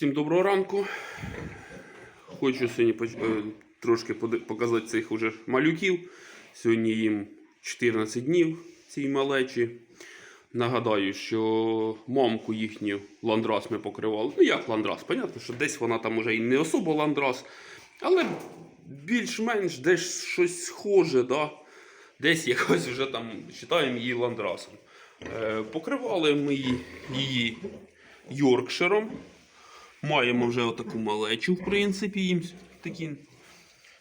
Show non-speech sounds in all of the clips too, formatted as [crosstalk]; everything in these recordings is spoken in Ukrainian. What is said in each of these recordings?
Всім доброго ранку. Хочу сьогодні е, трошки показати цих уже малюків. Сьогодні їм 14 днів цій малечі. Нагадаю, що мамку їхню ландрас ми покривали. Ну як ландрас? Понятно, що десь вона там уже і не особо ландрас, але більш-менш десь щось схоже, да? десь якось вже там вважаємо її ландрасом. Е, покривали ми її- Йоркширом. Маємо вже отаку малечу, в принципі, їм такі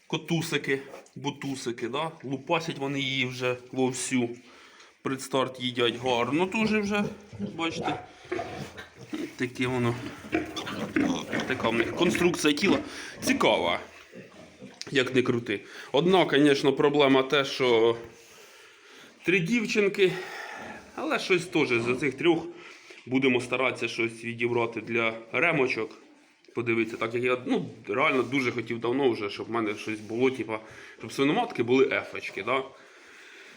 котусики, бутусики, да? лупасять вони її вже вовсю. Предстарт їдять гарно теж вже, бачите. Таке воно. Така в них конструкція тіла. Цікава, як не крути. Одна, звісно, проблема те, що три дівчинки, але щось теж з цих трьох будемо старатися щось відібрати для ремочок. Подивитися, так як я ну, реально дуже хотів давно вже, щоб в мене щось було, типа, щоб свиноматки були ефочки. Да?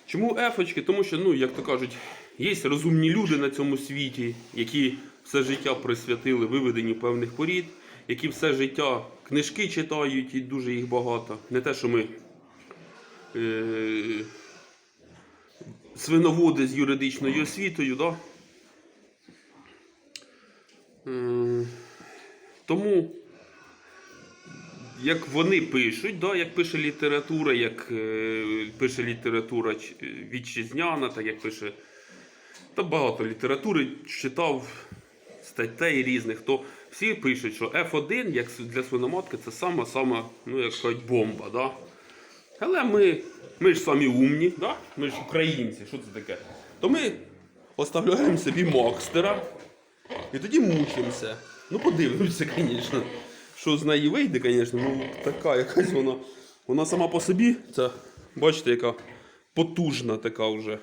Чому ефочки? Тому що, ну, як то кажуть, є розумні люди на цьому світі, які все життя присвятили виведенню певних порід, які все життя книжки читають і дуже їх багато. Не те, що ми е- свиноводи з юридичною освітою, да? Тому, як вони пишуть, да, як пише література, як е, пише література вітчизняна, так як пише. Та багато літератури читав статей різних, то всі пишуть, що F1 як для свиноматки це сама сама, ну бомба. Да? Але ми, ми ж самі умні, да? ми ж українці, що це таке? То ми оставляємо собі Макстера і тоді мучимося. Ну, подивимося, звісно. Що з неї вийде, звісно, ну така якась вона. Вона сама по собі, це, бачите, яка потужна така вже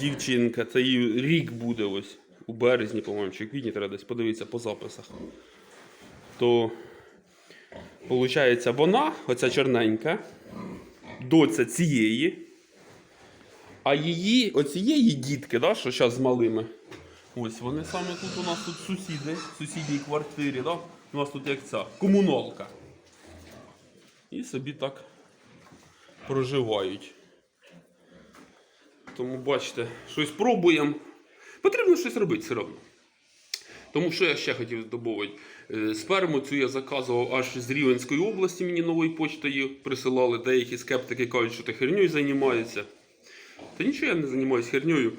дівчинка. Це їй рік буде ось у березні, по-моєму, чи квітні треба десь подивитися по записах. То, виходить, вона, оця чорненька, доця цієї, а її, оцієї дітки, да, що зараз з малими. Ось вони саме тут у нас тут сусіди, в сусідній квартирі, да? У нас тут як ця комуналка. І собі так проживають. Тому бачите, щось пробуємо. Потрібно щось робити все одно. Тому що я ще хотів додати. Е, Сперму цю я заказував аж з Рівенської області, мені новою почтою присилали. Деякі скептики кажуть, що ти херньою займаєшся. Та нічого я не займаюся херньою.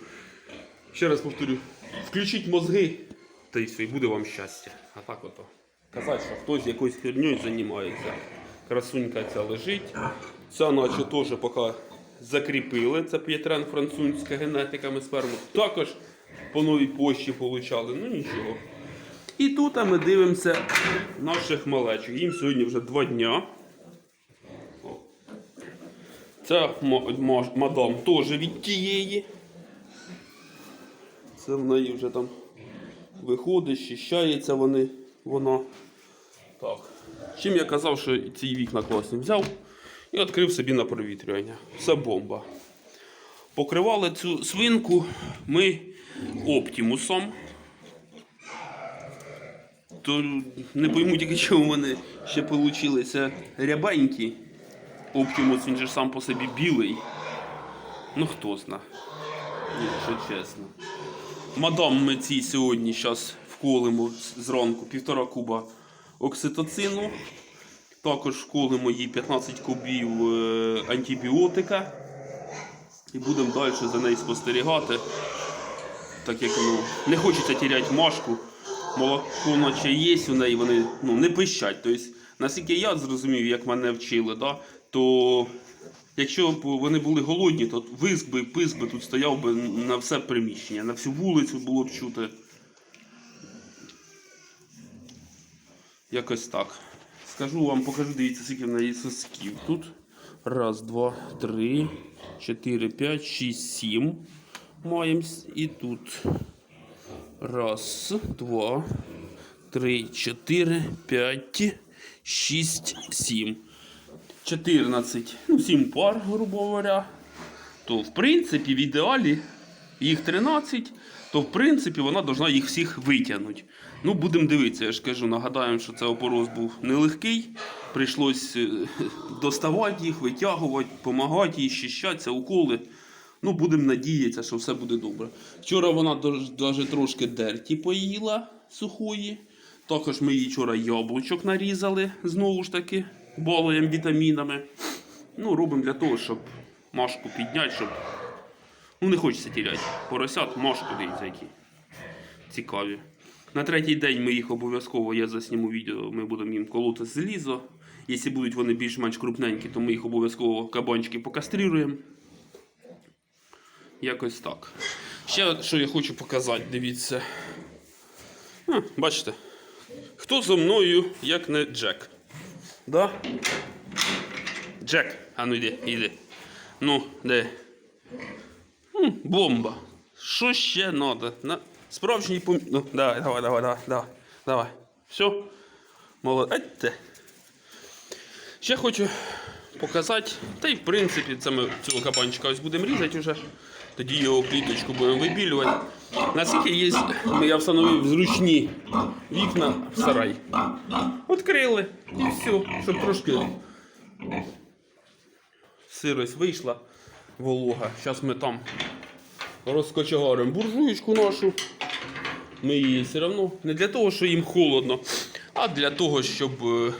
Ще раз повторю, включіть мозги, та й все, і буде вам щастя. А так ото. Казати, що хтось якоюсь херньою займається. Красунька ця лежить. Ця наче теж поки закріпили. Це п'єтрен французька генетика ми сперму. Також по новій пошті получали. Ну нічого. І тут ми дивимося наших малечок. Їм сьогодні вже два дня. Це ма- ма- мадам теж від тієї. Це в неї вже там виходить, щищається вони, вона. Так. Чим я казав, що ці вікна класні взяв і відкрив собі на провітрювання. Все бомба. Покривали цю свинку ми оптимусом. То не пойму тільки, чому вони ще получилися рябенькі. Оптимус, він же сам по собі білий. Ну хто зна. Якщо чесно. Мадам ми цій сьогодні зараз вколимо зранку півтора куба окситоцину. Також вколимо їй 15 кубів е, антибіотика. І будемо далі за нею спостерігати. Так як ну, не хочеться тіряти машку. Молоко наче є у неї, вони ну, не пищать. Тобто, наскільки я зрозумів, як мене вчили, да, то якщо б вони були голодні, то виск би, писк би тут стояв би на все приміщення, на всю вулицю було б чути. Якось так. Скажу вам, покажу, дивіться, скільки в неї сосків. Тут раз, два, три, чотири, п'ять, шість, сім. Маємо. І тут раз, два, три, чотири, п'ять, шість, сім. 14, ну 7 пар, грубо говоря. То в принципі в ідеалі їх 13, то в принципі вона повинна їх всіх витягнути. Ну, будемо дивитися, я ж кажу, нагадаємо, що це опорос був нелегкий. Прийшлось е, [laughs] доставати їх, витягувати, допомагати їй, щищатися, уколи. Ну, будемо надіятися, що все буде добре. Вчора вона навіть трошки дерті поїла сухої. Також ми їй вчора яблучок нарізали, знову ж таки, балуємо вітамінами. Ну, робимо для того, щоб Машку підняти, щоб. Ну, не хочеться тіряти. Поросят, Машку дивіться, які цікаві. На третій день ми їх обов'язково, я засніму відео, ми будемо їм колоти залізо. Якщо будуть вони більш-менш крупненькі, то ми їх обов'язково кабанчики покастріруємо. Якось так. Ще що я хочу показати, дивіться. А, бачите, хто зо мною, як не Джек. Да? Джек, а ну йди, йди. Ну, де? Бомба. Що ще треба? На... Справжній пом... Ну, давай, давай, давай, давай, давай. Давай. Все. Молодець. Ще хочу показати, та й в принципі, це ми цього кабанчика ось будемо різати вже. Тоді його кліточку будемо вибілювати. Наскільки є, я встановив зручні вікна в сарай. Відкрили і все, щоб трошки сирость вийшла волога. Зараз ми там розкочегаримо буржуєчку нашу. Ми її все одно не для того, що їм холодно, а для того, щоб е,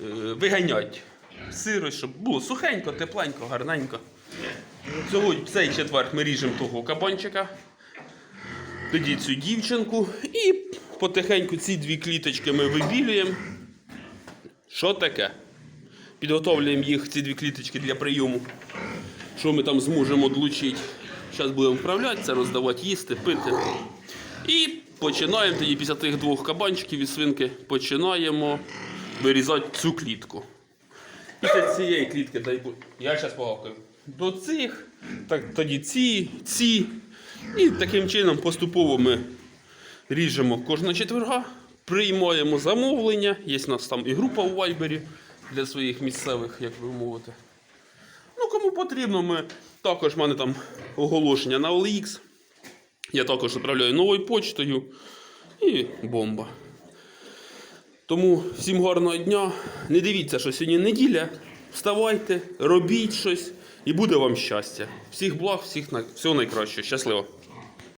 е, виганяти сирость, щоб було сухенько, тепленько, гарненько. Сьогодні цей четвер ми ріжемо того кабанчика, тоді цю дівчинку і потихеньку ці дві кліточки ми вибілюємо. Що таке? Підготовлюємо їх, ці дві кліточки для прийому. Що ми там зможемо одлучити. Зараз будемо вправлятися, роздавати їсти, пити. І починаємо тоді після тих двох кабанчиків і свинки починаємо вирізати цю клітку. Після цієї клітки, дай я зараз погавкаю. До цих, так, тоді ці, ці. І таким чином поступово ми ріжемо кожного четверга, приймаємо замовлення. Є у нас там і група у Вайбері для своїх місцевих, як ви мовите. Ну, кому потрібно, ми також в мене там оголошення на OLX. Я також відправляю новою почтою. І бомба. Тому всім гарного дня. Не дивіться, що сьогодні неділя. Вставайте, робіть щось і буде вам щастя. Всіх благ, всіх на всього найкращого. Щасливо!